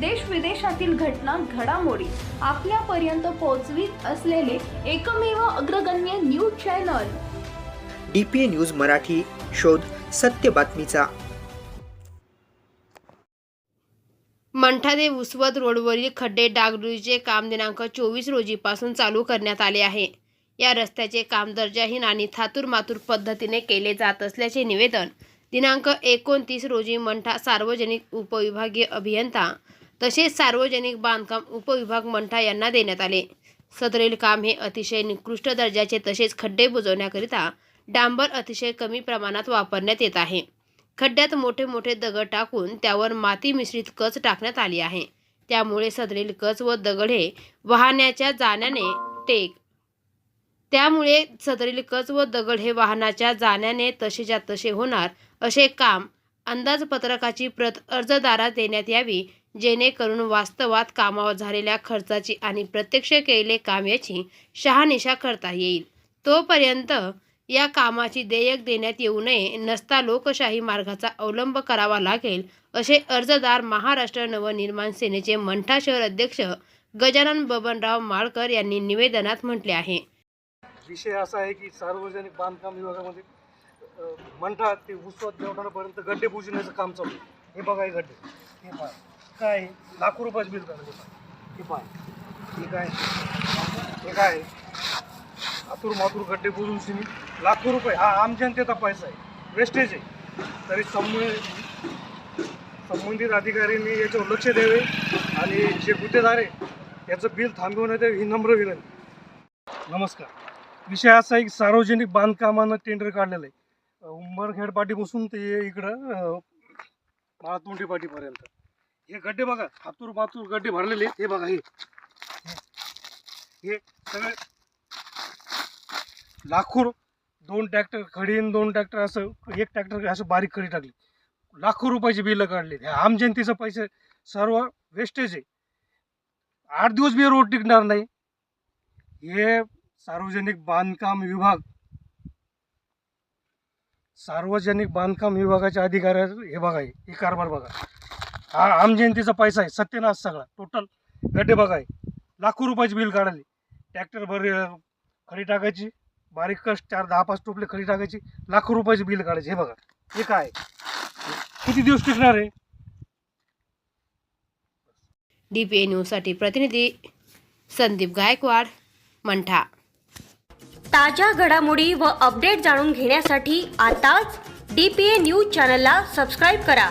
देश विदेशातील घटना घडामोडी आपल्यापर्यंत पोहोचवीत असलेले एकमेव अग्रगण्य news channel. D P A news Marathi शोध सत्य बातमीचा. मंठादे उसवत रोडवरील खड्डे डागडुजीचे काम दिनांक चोवीस रोजीपासून चालू करण्यात आले आहे. या रस्त्याचे काम दर्जाहीन आणि थातूर मातूर पद्धतीने केले जात असल्याचे निवेदन दिनांक एकोणतीस रोजी मंठा सार्वजनिक उपविभागीय अभियंता तसेच सार्वजनिक बांधकाम उपविभाग मंठा यांना देण्यात आले. सदरील काम हे अतिशय निकृष्ट दर्जाचे तसेच खड्डे बुजवण्याकरिता डांबर अतिशय कमी प्रमाणात वापरण्यात येत आहे. खड्ड्यात मोठे मोठे दगड टाकून त्यावर माती मिश्रित कच टाकण्यात आली आहे. त्यामुळे सदरील कच व दगड हे वाहनाच्या जाण्याने टेक. त्यामुळे सदरील कच व दगड हे वाहनाच्या जाण्याने तसेच्या तसे होणार असे काम अंदाजपत्रकाची प्रत अर्जदारास देण्यात यावी जेणेकरून वास्तवात कामावर झालेल्या खर्चाची आणि प्रत्यक्ष केलेले काम याची शहानिशा करता येईल. तोपर्यंत या कामाची देयक देण्यात येऊ नये नसता लोकशाही मार्गाचा अवलंब करावा लागेल असे अर्जदार महाराष्ट्र नवनिर्माण सेनेचे मंठा शहर अध्यक्ष गजानन बबनराव माळकर यांनी निवेदनात म्हटले आहे. विषय असा आहे की सार्वजनिक बांधकाम विभागामध्ये मंठा ते उसवत जेवणापर्यंत गड्डे बुजवण्याचं काम चालू हे बघा हे गड्डे. हे काय? आहे? लाखो रुपयाचं बिल काढलं. हे पाय. हे काय? हे काय? आहे? आतूर मातूर खड्डे बुजून सिनी लाखो रुपये. हा आम जनतेचा पैसा आहे. वेस्टेज आहे. तरी संबंधित संबंधित अधिकाऱ्यांनी याच्यावर लक्ष द्यावे आणि जे गुतेदार आहे याचं बिल थांबवण्यात यावे ही नम्र विनंती. नमस्कार. विषय असा आहे की सार्वजनिक बांधकामानं टेंडर काढलेलं आहे. उंबरखेड पाटीपासून ते इकडं अं, पाठीपर्यंत पाटीपर्यंत. हे गड्डे बघा हातूर बातूर गड्डे भरलेले हे बघा हे. हे सगळे लाखो दोन ट्रॅक्टर खडीन दोन ट्रॅक्टर असं एक ट्रॅक्टर असं बारीक खडी टाकली. लाखो रुपयाची बिलं काढली. हे आम जनतेचं पैसे सर्व वेस्टेज आहे. आठ दिवस बी रोड टिकणार नाही. हे सार्वजनिक बांधकाम विभाग सार्वजनिक बांधकाम विभागाच्या अधिकाऱ्या हे बघा हे कारभार बघा. हा आम जनतेचा पैसा आहे सत्यनाश सगळा टोटल गड्डे बघा हे. लाखो रुपयाची बिल काढाली ट्रॅक्टर भर खडी टाकायची. बारीक कष्ट चार दहा पाच टोपले खडी टाकायची. लाखो रुपयाची बिल काढायची. हे बघा. हे काय किती दिवस टिकणार आहे? डी पी ए न्यूजसाठी प्रतिनिधी संदीप गायकवाड मंठा. ताज्या घडामोडी व अपडेट जाणून घेण्यासाठी आताच डी पी ए न्यूज चॅनलला सबस्क्राईब करा.